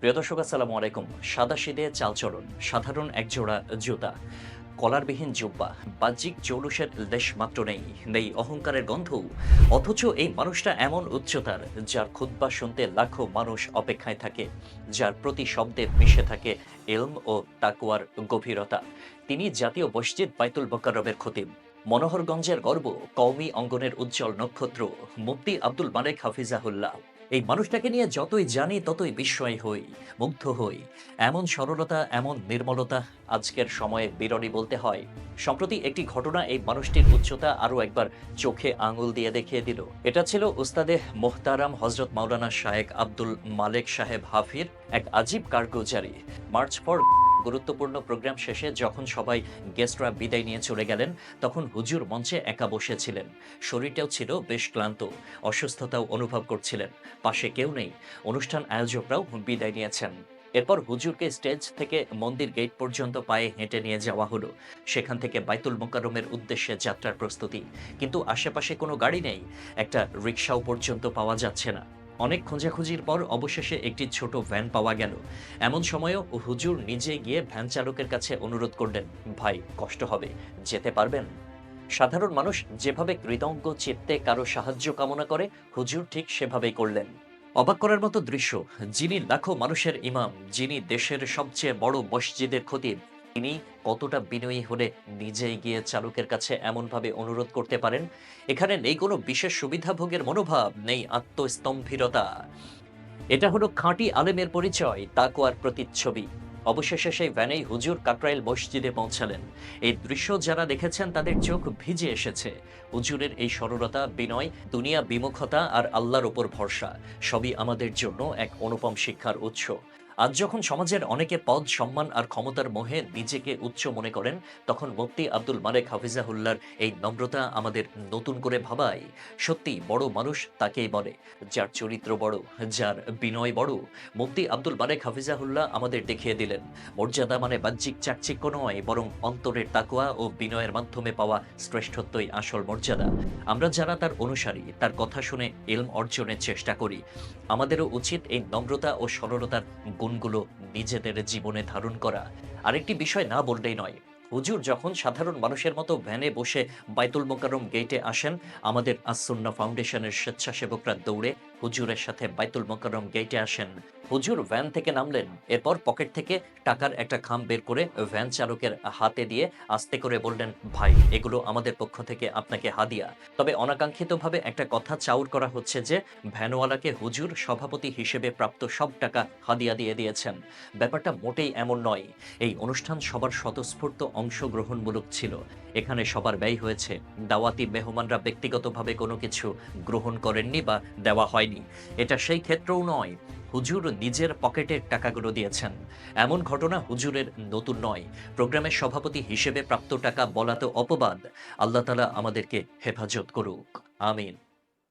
প্রিয় দর্শক, আসসালামু আলাইকুম। সাদা সিদে, চালচলন, সাধারণ একজোড়া জুতা, কলারবিহীন জুব্বা, বাহ্যিক জৌলুসের লেশ মাত্র নেই নেই অহংকারের গন্ধ অথচ এই মানুষটা এমন উচ্চতার, যার খুদ্া শুনতে লাখো মানুষ অপেক্ষায় থাকে, যার প্রতি শব্দে মিশে থাকে এলম ও তাকুয়ার গভীরতা। তিনি জাতীয় মসজিদ বাইতুল বকারবের খতিব। মনোহরগঞ্জের গর্ব কওমি অঙ্গনের উজ্জ্বল নক্ষত্র, মুফতি আব্দুল মালেক হাফিজাহুল্লাহ। এই মানুষটাকে নিয়ে যতই জানি, ততই বিস্ময় হই, মুগ্ধ হই। এমন সরলতা, এমন নির্মলতা আজকের সময়ে বিরলি বলতে হয়। সম্প্রতি একটি ঘটনা এই মানুষটির উচ্চতা আরও একবার চোখে আঙুল দিয়ে দেখিয়ে দিল। এটা ছিল উস্তাদে মোহতারাম হজরত মাওলানা শাহেক আব্দুল মালেক সাহেব হাফির এক আজীব কারগুজারি। মার্চ ফর গুরুত্বপূর্ণ প্রোগ্রাম শেষে যখন সবাই গেস্টরা বিদায় নিয়ে চলে গেলেন, তখন হুজুর মঞ্চে একা বসেছিলেন। শরীরটাও ছিল বেশ ক্লান্ত, অসুস্থতাও অনুভব করছিলেন। পাশে কেউ নেই। অনুষ্ঠান আয়োজকরাও বিদায় নিয়েছেন। এরপর হুজুরকে স্টেজ থেকে মন্দির গেট পর্যন্ত পায়ে হেঁটে নিয়ে যাওয়া হলো। সেখান থেকে বাইতুল মোকারমের উদ্দেশ্যে যাত্রার প্রস্তুতি। কিন্তু আশেপাশে কোনো গাড়ি নেই। একটা রিক্সাও পর্যন্ত পাওয়া যাচ্ছে না। অনেক খোঁজাখুঁজির পর অবশেষে একটি ছোট ভ্যান পাওয়া গেল। এমন সময়ও হুজুর নিজে গিয়ে ভ্যান চালকের কাছে অনুরোধ করলেন, ভাই, কষ্ট হবে, যেতে পারবেন? সাধারণ মানুষ যেভাবে কৃতজ্ঞ চিত্তে কারও সাহায্য কামনা করে, হুজুর ঠিক সেভাবেই করলেন। অবাক করার মতো দৃশ্য, যিনি লাখো মানুষের ইমাম, যিনি দেশের সবচেয়ে বড় মসজিদের খতিব তিনি কতটা বিনয়ী হলে নিজেই গিয়ে চালকের কাছে এমনভাবে অনুরোধ করতে পারেন? এখানে নেই কোনো বিশেষ সুবিধাভোগের মনোভাব, নেই আত্মস্তম্ভীরতা। এটা হলো খাঁটি আলেমের পরিচয় তাকুয়ার প্রতিচ্ছবি। অবশেষে সেই ভ্যানেই হুজুর কাকরাইল মসজিদে পৌঁছালেন। এই দৃশ্য যারা দেখেছেন, তাদের চোখ ভিজে এসেছে। হুজুরের এই সরলতা, বিনয়, দুনিয়া বিমুখতা আর আল্লাহর ওপর ভরসা, সবই আমাদের জন্য এক অনুপম শিক্ষার উৎস। আজ যখন সমাজের অনেকে পদ, সম্মান আর ক্ষমতার মোহে নিজেকে উচ্চ মনে করেন, তখন মুফতি আব্দুল মালেক হাফিজাহুল্লার এই নম্রতা আমাদের নতুন করে ভাবায়। সত্যি বড় মানুষ তাকেই বলে, যার চরিত্র বড়, যার বিনয় বড়। মুফতি আব্দুল মালেক হাফিজাহুল্লাহ আমাদের দেখিয়ে দিলেন, মর্যাদা মানে বাহ্যিক চাকচিক্য নয়, বরং অন্তরের তাকুয়া ও বিনয়ের মাধ্যমে পাওয়া শ্রেষ্ঠত্বই আসল মর্যাদা। আমরা যারা তার অনুসারী, তার কথা শুনে এলম অর্জনের চেষ্টা করি, আমাদেরও উচিত এই নম্রতা ও সরলতার গুণগুলো নিজেদের জীবনে ধারণ করা। আরেকটি বিষয় না বললেই নয়, হুজুর যখন সাধারণ মানুষের মতো ভ্যানে বসে বাইতুল মোকারম গেটে আসেন, আমাদের আসন্না ফাউন্ডেশনের স্বেচ্ছাসেবকরা দৌড়ে হুজুরের সাথে বাইতুল মোকারম গেটে আসেন। হুজুর ভ্যান থেকে নামলেন। এরপর পকেট থেকে টাকার একটা খাম বের করে ভ্যান চালকের হাতে দিয়ে আস্তে করে বললেন, ভাই, এগুলো আমাদের পক্ষ থেকে আপনাকে হাদিয়া। তবে অনাকাঙ্ক্ষিতভাবে একটা কথা চাউর করা হচ্ছে যে ভ্যানওয়ালাকে হুজুর সভাপতি হিসেবে প্রাপ্ত সব টাকা হাদিয়া দিয়ে দিয়েছেন। ব্যাপারটা মোটেই এমন নয়। এই অনুষ্ঠান সবার স্বতঃস্ফূর্ত অংশগ্রহণমূলক ছিল। এখানে সবার ব্যয় হয়েছে। দাওয়াতি মেহমানরা ব্যক্তিগতভাবে কোনো কিছু গ্রহণ করেননি বা দেওয়া হয়নি এটা সেই ক্ষেত্রেও নয়। হুজুর নিজের পকেটের টাকাগুলো দিয়েছেন। এমন ঘটনা হুজুরের নতুন নয়। প্রোগ্রামের সভাপতি হিসেবে প্রাপ্ত টাকা বলা তো অপবাদ। আল্লাহ তালা আমাদেরকে হেফাজত করুক। আমিন।